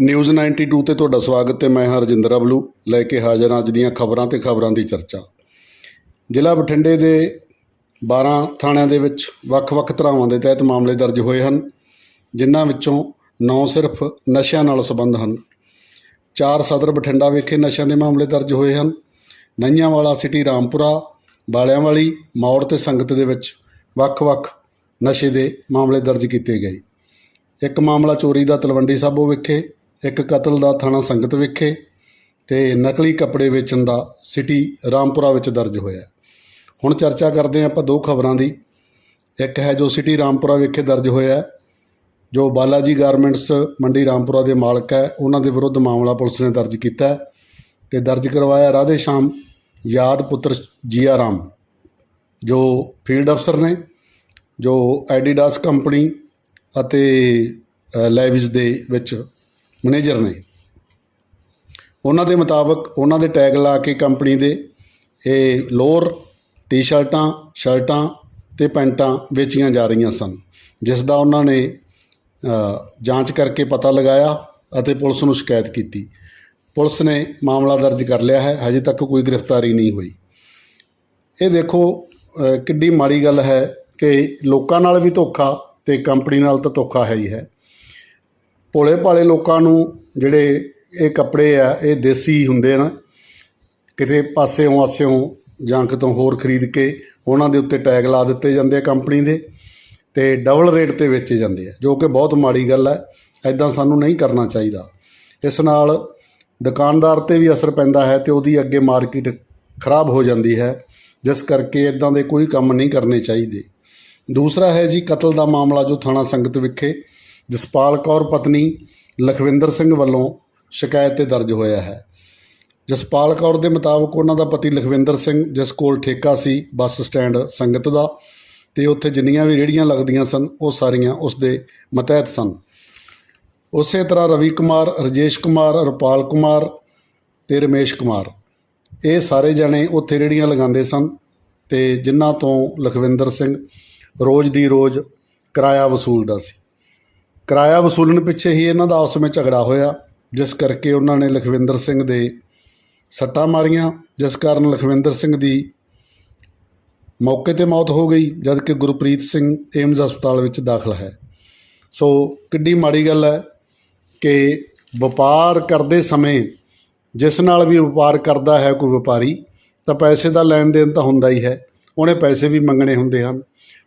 News 92 ਤੇ ਤੁਹਾਡਾ ਸਵਾਗਤ ਹੈ। ਮੈਂ ਹਰਜਿੰਦਰ ਅਬਲੂ ਲੈ ਕੇ ਹਾਜ਼ਰ ਹਾਂ ਅੱਜ ਦੀਆਂ ਖਬਰਾਂ ਤੇ ਖਬਰਾਂ ਦੀ ਚਰਚਾ। ਜ਼ਿਲ੍ਹਾ ਬਠਿੰਡੇ ਦੇ 12 ਥਾਣਿਆਂ ਦੇ ਵਿੱਚ ਵੱਖ-ਵੱਖ ਧਰਾਵਾਂ ਦੇ ਤਹਿਤ ਮਾਮਲੇ ਦਰਜ ਹੋਏ ਹਨ, ਜਿਨ੍ਹਾਂ ਵਿੱਚੋਂ 9 ਸਿਰਫ ਨਸ਼ਿਆਂ ਨਾਲ ਸੰਬੰਧ ਹਨ। ਚਾਰ ਸਦਰ ਬਠਿੰਡਾ ਵਿਖੇ ਨਸ਼ਿਆਂ ਦੇ ਮਾਮਲੇ ਦਰਜ ਹੋਏ ਹਨ। ਨਈਆਂਵਾਲਾ ਸਿਟੀ ਰਾਮਪੁਰਾ, ਬਾਲਿਆਂਵਾਲੀ, ਮੌੜ ਤੇ ਸੰਗਤ ਦੇ ਵਿੱਚ ਵੱਖ-ਵੱਖ ਨਸ਼ੇ ਦੇ ਮਾਮਲੇ ਦਰਜ ਕੀਤੇ ਗਏ। ਇੱਕ ਮਾਮਲਾ ਚੋਰੀ ਦਾ ਤਲਵੰਡੀ ਸਾਬੋ ਵਿਖੇ ਇੱਕ ਕਤਲ ਦਾ ਥਾਣਾ ਸੰਗਤ ਵਿਖੇ ਤੇ ਨਕਲੀ ਕੱਪੜੇ ਵੇਚਣ ਦਾ ਸਿਟੀ ਰਾਮਪੁਰਾ ਵਿੱਚ ਦਰਜ ਹੋਇਆ ਹੁਣ ਚਰਚਾ ਕਰਦੇ ਹਾਂ ਆਪਾਂ ਦੋ ਖਬਰਾਂ ਦੀ। ਇੱਕ ਹੈ ਜੋ ਸਿਟੀ ਰਾਮਪੁਰਾ ਵਿਖੇ ਦਰਜ ਹੋਇਆ ਜੋ ਬਾਲਾਜੀ ਗਾਰਮੈਂਟਸ ਮੰਡੀ ਰਾਮਪੁਰਾ ਦੇ ਮਾਲਕ ਹੈ ਉਹਨਾਂ ਦੇ ਵਿਰੁੱਧ ਮਾਮਲਾ ਪੁਲਿਸ ਨੇ ਦਰਜ ਕੀਤਾ ਹੈ ਤੇ ਦਰਜ ਕਰਵਾਇਆ ਰਾਧੇ ਸ਼ਾਮ ਯਾਦ ਪੁੱਤਰ ਜੀਆ ਰਾਮ ਜੋ ਫੀਲਡ ਅਫਸਰ ਨੇ ਜੋ ਐਡੀਡਾਸ ਕੰਪਨੀ ਅਤੇ ਅ, ਲੈਵਿਸ ਦੇ ਵਿੱਚ ਮੈਨੇਜਰ ਨੇ। ਉਹਨਾਂ ਦੇ ਮੁਤਾਬਕ ਉਹਨਾਂ ਦੇ ਟੈਗ ਲਾ ਕੇ ਕੰਪਨੀ ਦੇ ਇਹ ਲੋਅਰ ਟੀ-ਸ਼ਰਟਾਂ, ਸ਼ਰਟਾਂ ਤੇ ਪੈਂਟਾਂ ਵੇਚੀਆਂ ਜਾ ਰਹੀਆਂ ਸਨ, ਜਿਸ ਦਾ ਉਹਨਾਂ ਨੇ ਜਾਂਚ ਕਰਕੇ ਪਤਾ ਲਗਾਇਆ ਅਤੇ ਪੁਲਿਸ ਨੂੰ ਸ਼ਿਕਾਇਤ ਕੀਤੀ। ਪੁਲਿਸ ਨੇ ਮਾਮਲਾ ਦਰਜ ਕਰ ਲਿਆ ਹੈ, ਹਜੇ ਤੱਕ ਕੋਈ ਗ੍ਰਿਫਤਾਰੀ ਨਹੀਂ ਹੋਈ। ਇਹ ਦੇਖੋ ਕਿੱਡੀ ਮਾੜੀ ਗੱਲ ਹੈ ਕਿ ਲੋਕਾਂ ਨਾਲ ਵੀ ਧੋਖਾ ਤੇ ਕੰਪਨੀ ਨਾਲ ਤਾਂ ਧੋਖਾ ਹੈ ਹੀ ਹੈ। ਭੋਲੇ ਭਾਲੇ ਲੋਕਾਂ ਨੂੰ ਜਿਹੜੇ ਇਹ ਕੱਪੜੇ ਆ, ਇਹ ਦੇਸੀ ਹੁੰਦੇ ਨਾ ਕਿਤੇ ਪਾਸਿਓਂ ਆਸਿਓਂ ਜਾਂ ਕਿਤੋਂ ਹੋਰ ਖਰੀਦ ਕੇ ਉਹਨਾਂ ਦੇ ਉੱਤੇ ਟੈਗ ਲਾ ਦਿੱਤੇ ਜਾਂਦੇ ਆ ਕੰਪਨੀ ਦੇ ਤੇ ਡਬਲ ਰੇਟ ਤੇ ਵੇਚੇ ਜਾਂਦੇ ਆ, ਜੋ ਕਿ ਬਹੁਤ ਮਾੜੀ ਗੱਲ ਹੈ ਐਦਾਂ ਸਾਨੂੰ ਨਹੀਂ ਕਰਨਾ ਚਾਹੀਦਾ। ਇਸ ਨਾਲ ਦੁਕਾਨਦਾਰ ਤੇ ਵੀ ਅਸਰ ਪੈਂਦਾ ਹੈ ਤੇ ਉਹਦੀ ਅੱਗੇ ਮਾਰਕੀਟ ਖਰਾਬ ਹੋ ਜਾਂਦੀ ਹੈ, ਜਿਸ ਕਰਕੇ ਇਦਾਂ ਦੇ ਕੋਈ ਕੰਮ ਨਹੀਂ ਕਰਨੇ ਚਾਹੀਦੇ। ਦੂਸਰਾ ਹੈ ਜੀ, ਕਤਲ ਦਾ ਮਾਮਲਾ ਜੋ ਥਾਣਾ ਸੰਗਤ ਵਿਖੇ ਜਸਪਾਲ ਕੌਰ ਪਤਨੀ ਲਖਵਿੰਦਰ ਸਿੰਘ ਵੱਲੋਂ ਸ਼ਿਕਾਇਤ ਤੇ ਦਰਜ ਹੋਇਆ ਹੈ। ਜਸਪਾਲ ਕੌਰ ਦੇ ਮੁਤਾਬਕ ਉਹਨਾਂ ਦਾ ਪਤੀ ਲਖਵਿੰਦਰ ਸਿੰਘ, ਜਿਸ ਕੋਲ ਠੇਕਾ ਸੀ, ਬੱਸ ਸਟੈਂਡ ਸੰਗਤ ਦਾ, ਤੇ ਉੱਥੇ ਜਿੰਨੀਆਂ ਵੀ ਰੇੜੀਆਂ ਲੱਗਦੀਆਂ ਸਨ, ਉਹ ਸਾਰੀਆਂ ਉਸ ਦੇ ਮਤਹਿਤ ਸਨ। ਉਸੇ ਤਰ੍ਹਾਂ ਰਵੀ ਕੁਮਾਰ, ਰਜੇਸ਼ ਕੁਮਾਰ, ਰੁਪਾਲ ਕੁਮਾਰ ਤੇ ਰਮੇਸ਼ ਕੁਮਾਰ, ਇਹ ਸਾਰੇ ਜਣੇ ਉੱਥੇ ਰੇੜੀਆਂ ਲਗਾਉਂਦੇ ਸਨ ਤੇ ਜਿਨ੍ਹਾਂ ਤੋਂ ਲਖਵਿੰਦਰ ਸਿੰਘ ਰੋਜ਼ ਦੀ ਰੋਜ਼ ਕਿਰਾਇਆ ਵਸੂਲਦਾ ਸੀ। ਕਿਰਾਇਆ ਵਸੂਲਣ ਪਿੱਛੇ ਹੀ ਇਹਨਾਂ ਦਾ ਆਪਸ ਵਿੱਚ ਝਗੜਾ ਹੋਇਆ, ਜਿਸ ਕਰਕੇ ਉਹਨਾਂ ਨੇ ਲਖਵਿੰਦਰ ਸਿੰਘ ਦੇ ਸੱਟਾਂ ਮਾਰੀਆਂ, ਜਿਸ ਕਾਰਨ ਲਖਵਿੰਦਰ ਸਿੰਘ ਦੀ ਮੌਕੇ ਤੇ ਮੌਤ ਹੋ ਗਈ, ਜਦਕਿ ਗੁਰਪ੍ਰੀਤ ਸਿੰਘ ਏਮਜ਼ ਹਸਪਤਾਲ ਵਿੱਚ ਦਾਖਲ ਹੈ। ਸੋ ਕਿੱਡੀ ਮਾੜੀ ਗੱਲ ਹੈ ਕਿ ਵਪਾਰ ਕਰਦੇ ਸਮੇਂ ਜਿਸ ਨਾਲ ਵੀ ਵਪਾਰ ਕਰਦਾ ਹੈ ਕੋਈ ਵਪਾਰੀ, ਤਾਂ ਪੈਸੇ ਦਾ ਲੈਣ ਦੇਣ ਤਾਂ ਹੁੰਦਾ ਹੀ ਹੈ, ਉਹਨੇ ਪੈਸੇ ਵੀ ਮੰਗਣੇ ਹੁੰਦੇ ਹਨ।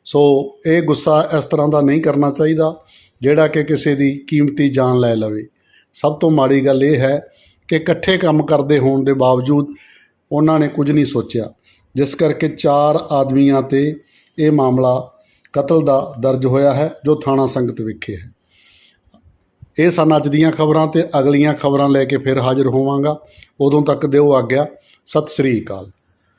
ਸੋ ਇਹ ਗੁੱਸਾ ਇਸ ਤਰ੍ਹਾਂ ਦਾ ਨਹੀਂ ਕਰਨਾ ਚਾਹੀਦਾ ਜਿਹੜਾ ਕਿ ਕਿਸੇ ਦੀ ਕੀਮਤੀ ਜਾਨ ਲੈ ਲਵੇ। ਸਭ ਤੋਂ ਮਾੜੀ ਗੱਲ ਇਹ ਹੈ ਕਿ ਇਕੱਠੇ ਕੰਮ ਕਰਦੇ ਹੋਣ ਦੇ ਬਾਵਜੂਦ ਉਹਨਾਂ ਨੇ ਕੁਝ ਨਹੀਂ ਸੋਚਿਆ। ਜਿਸ ਕਰਕੇ ਚਾਰ ਆਦਮੀਆਂ ਤੇ ਇਹ ਮਾਮਲਾ ਕਤਲ ਦਾ ਦਰਜ ਹੋਇਆ ਹੈ, ਜੋ ਥਾਣਾ ਸੰਗਤ ਵਿਖੇ ਹੈ। ਇਹ ਸਨ ਅੱਜ ਦੀਆਂ ਖਬਰਾਂ ਤੇ ਅਗਲੀਆਂ ਖਬਰਾਂ ਲੈ ਕੇ ਫਿਰ ਹਾਜ਼ਰ ਹੋਵਾਂਗਾ। ਉਦੋਂ ਤੱਕ ਦਿਓ ਆਗਿਆ। ਸਤਿ ਸ੍ਰੀ ਅਕਾਲ।